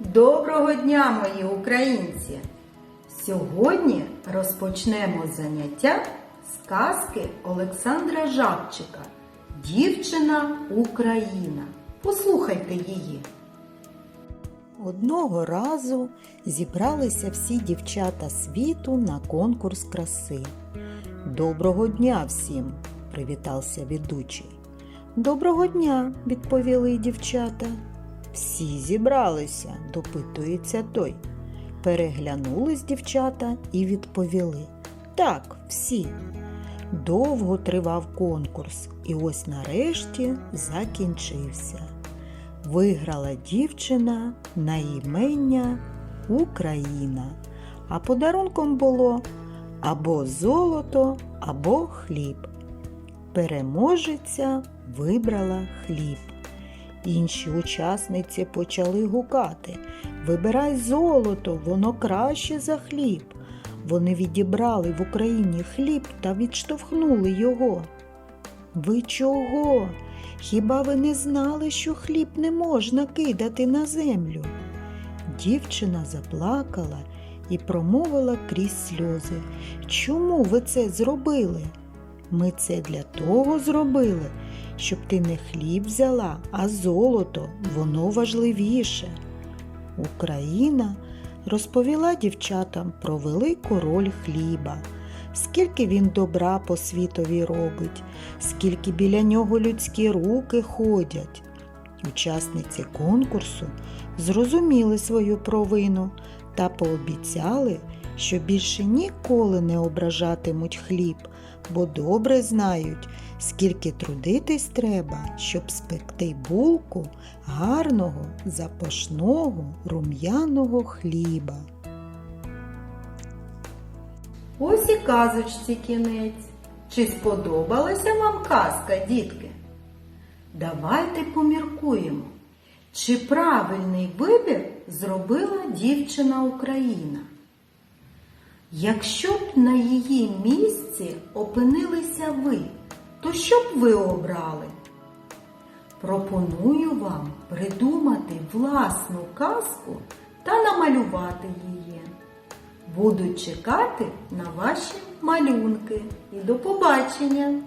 Доброго дня, мої українці! Сьогодні розпочнемо заняття з казки Олександра Жабчика Дівчина Україна. Послухайте її. Одного разу зібралися всі дівчата світу на конкурс краси. Доброго дня всім! привітався ведучий. Доброго дня, відповіли дівчата. Всі зібралися, допитується той. Переглянулись дівчата і відповіли. Так, всі. Довго тривав конкурс, і ось нарешті закінчився. Виграла дівчина на імення Україна, а подарунком було або золото, або хліб. Переможеця вибрала хліб. Інші учасниці почали гукати Вибирай золото, воно краще за хліб. Вони відібрали в Україні хліб та відштовхнули його. Ви чого? Хіба ви не знали, що хліб не можна кидати на землю? Дівчина заплакала і промовила крізь сльози. Чому ви це зробили? Ми це для того зробили, щоб ти не хліб взяла, а золото, воно важливіше. Україна розповіла дівчатам про велику роль хліба, скільки він добра по світові робить, скільки біля нього людські руки ходять. Учасниці конкурсу зрозуміли свою провину та пообіцяли, що більше ніколи не ображатимуть хліб, бо добре знають, скільки трудитись треба, щоб спекти булку гарного, запашного, рум'яного хліба. Ось і казочці кінець. Чи сподобалася вам казка, дітки? Давайте поміркуємо, чи правильний вибір зробила дівчина Україна. Якщо б на її місці опинилися ви, то що б ви обрали? Пропоную вам придумати власну казку та намалювати її. Буду чекати на ваші малюнки і до побачення!